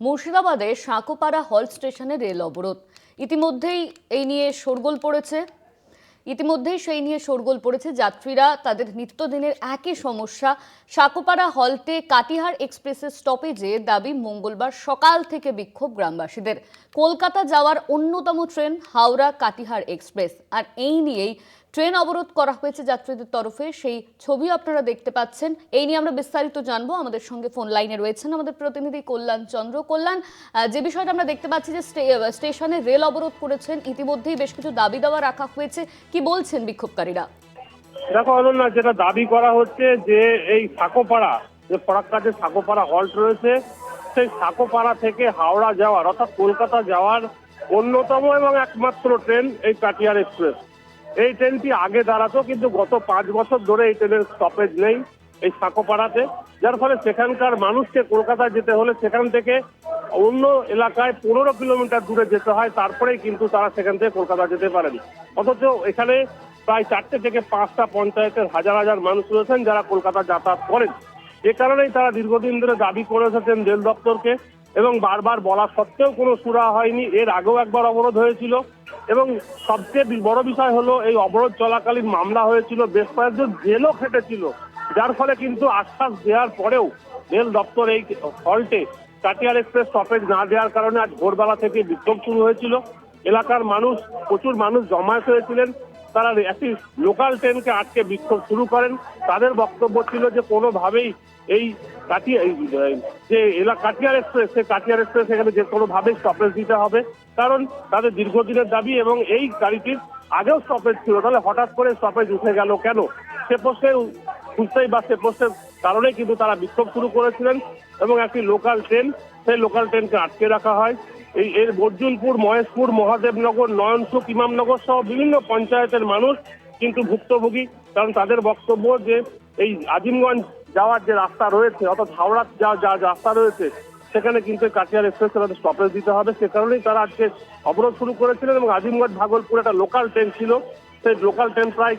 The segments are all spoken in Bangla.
মুর্শিদাবাদে সাঁকোপাড়া হল স্টেশনে রেল অবরোধ। ইতিমধ্যেই এই নিয়ে শোরগোল পড়েছে। ইতিমধ্যেই সেই নিয়ে শোরগোল পড়েছে যাত্রীরা। তাদের নিত্যদিনের একই সমস্যা। সাঁকোপাড়া হলতে কাটিহার এক্সপ্রেসের স্টপেজে দাবি, মঙ্গলবার সকাল থেকে বিক্ষোভ গ্রামবাসীদের। কলকাতা যাওয়ার অন্যতম ট্রেন হাওড়া কাটিহার এক্সপ্রেস। আর এই নিয়েই ট্রেন অবরোধ করা হয়েছে যাত্রীদের তরফে। সেই ছবি আপনারা দেখতে পাচ্ছেন। এই নিয়ে আমরা বিস্তারিত জানব। আমাদের সঙ্গে ফোন লাইনে রয়েছেন আমাদের প্রতিনিধি কল্যাণ চন্দ্র। কল্যাণ যে বিষয়টা আমরা দেখতে পাচ্ছি যে স্টে- স্টেশনে রেল অবরোধ করেছেন, ইতিমধ্যেই বেশ কিছু দাবি দাওয়া রাখা হয়েছে। কি বলছেন বিক্ষোভকারীরা? দেখো অনন্যা, যেটা দাবি করা হচ্ছে যে এই সাকোপাড়া, যে ফরাক্কাতে সাকোপাড়া হল্ট রয়েছে, সেই সাকোপাড়া থেকে হাওড়া যাওয়ার অর্থাৎ কলকাতা যাওয়ার অন্যতম এবং একমাত্র ট্রেন এই কাটিয়ার এক্সপ্রেস। এই ট্রেনটি আগে দাঁড়াতো, কিন্তু গত পাঁচ বছর ধরে এই ট্রেনের স্টপেজ নেই, এই সাকোপাড়াতে। যার ফলে সেখানকার মানুষকে কলকাতা যেতে হলে সেখান থেকে অন্য এলাকায় পনেরো কিলোমিটার দূরে যেতে হয়, তারপরেই কিন্তু তারা সেখান থেকে কলকাতা যেতে পারেন। অথচ এখানে প্রায় চারটে থেকে পাঁচটা পঞ্চায়েতের হাজার হাজার মানুষ রয়েছেন যারা কলকাতা যাতায়াত করেন। এ কারণেই তারা দীর্ঘদিন ধরে দাবি করে এসেছেন রেল দপ্তরকে এবং বারবার বলা সত্ত্বেও কোনো সুরা হয়নি। এর আগেও একবার অবরোধ হয়েছিল। এবং সবচেয়ে বড় বিষয় হলো এই অবরোধ চলাকালীন মামলা হয়েছিল, বেশ কয়েকজন জেলও খেটেছিল, যার ফলে কিন্তু আশ্বাস দেওয়ার পরেও রেল দপ্তর এই হল্টে কাটিয়ার এক্সপ্রেস স্টপেজ না দেওয়ার কারণে আজ ভোরবেলা থেকে বিক্ষোভ শুরু হয়েছিল। এলাকার মানুষ, প্রচুর মানুষ জমায়েত হয়েছিলেন। তারা একটি লোকাল ট্রেনকে আটকে বিক্ষোভ শুরু করেন। তাদের বক্তব্য ছিল যে কোনোভাবেই এই কাটিয়া যে এলাকা কাটিয়ার এক্সপ্রেস সেই কাটিয়ার এক্সপ্রেস এখানে যে কোনোভাবেই স্টপেজ দিতে হবে। কারণ তাদের দীর্ঘদিনের দাবি এবং এই গাড়িটির আগেও স্টপেজ ছিল। তাহলে হঠাৎ করে স্টপেজ উঠে গেল কেন? সে প্রশ্নে বুঝতেই বা সে প্রশ্নের কারণেই কিন্তু তারা বিক্ষোভ শুরু করেছিলেন এবং একটি লোকাল ট্রেন সেই লোকাল ট্রেনকে আটকে রাখা হয়। এই এর বর্জুনপুর মহেশপুর, মহাদেবনগর, নয়নসুখ, ইমামনগর সহ বিভিন্ন পঞ্চায়েতের মানুষ কিন্তু ভুক্তভোগী। কারণ তাদের বক্তব্য যে এই আজিমগঞ্জ যাওয়ার যে রাস্তা রয়েছে, অর্থাৎ হাওড়া যা যা রাস্তা রয়েছে, সেখানে কিন্তু কাটিয়ার এক্সপ্রেস তাদের স্টপেজ দিতে হবে। সে কারণেই তারা আজকে অবরোধ শুরু করেছিলেন এবং আজিমগঞ্জ ভাগলপুর একটা লোকাল ট্রেন ছিল। সেই লোকাল ট্রেন প্রায়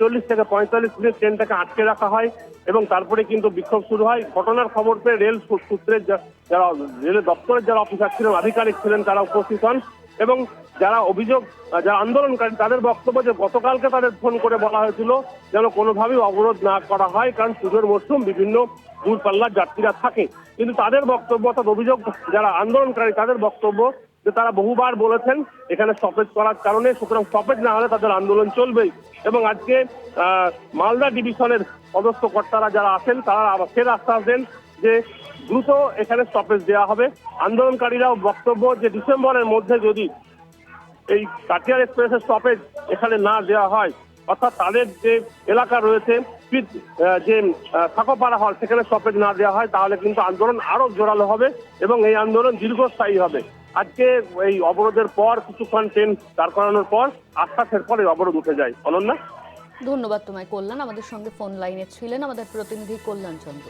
চল্লিশ থেকে পঁয়তাল্লিশ মিনিট ট্রেনটাকে আটকে রাখা হয় এবং তারপরে কিন্তু বিক্ষোভ শুরু হয়। ঘটনার খবর পেয়ে রেল সূত্রের যারা রেলের দপ্তরের যারা অফিসার ছিলেন, আধিকারিক ছিলেন, তারা উপস্থিত হন এবং যারা অভিযোগ, যারা আন্দোলনকারী, তাদের বক্তব্য যে গতকালকে তাদের ফোন করে বলা হয়েছিল যেন কোনোভাবেই অবরোধ না করা হয়, কারণ পুজোর মরশুম, বিভিন্ন দূরপাল্লার যাত্রীরা থাকে। কিন্তু তাদের বক্তব্য অর্থাৎ অভিযোগ, যারা আন্দোলনকারী, তাদের বক্তব্য যে তারা বহুবার বলেছেন এখানে স্টপেজ করার কারণে, সুতরাং স্টপেজ না হলে তাদের আন্দোলন চলবেই। এবং আজকে মালদা ডিভিশনের পদস্থ কর্তারা যারা আছেন, তারা ফের আশ্বাস দেন যে দ্রুত এখানে স্টপেজ দেওয়া হবে। আন্দোলনকারীরাও বক্তব্য যে ডিসেম্বরের মধ্যে যদি এই কাটিয়ার এক্সপ্রেসের স্টপেজ এখানে না দেওয়া হয়, অর্থাৎ তাদের যে এলাকা রয়েছে যে থাকোপাড়া হল, সেখানে স্টপেজ না দেওয়া হয়, তাহলে কিন্তু আন্দোলন আরও জোরালো হবে এবং এই আন্দোলন দীর্ঘস্থায়ী হবে। আজকে এই অবরোধের পর কিছুক্ষণ ট্রেন দাঁড় করানোর পর আশ্বাসের পর এই অবরোধ উঠে যায়। অনন্যা ধন্যবাদ তোমায়। কল্যাণ আমাদের সঙ্গে ফোন লাইনে ছিলেন আমাদের প্রতিনিধি কল্যাণ চন্দ্র।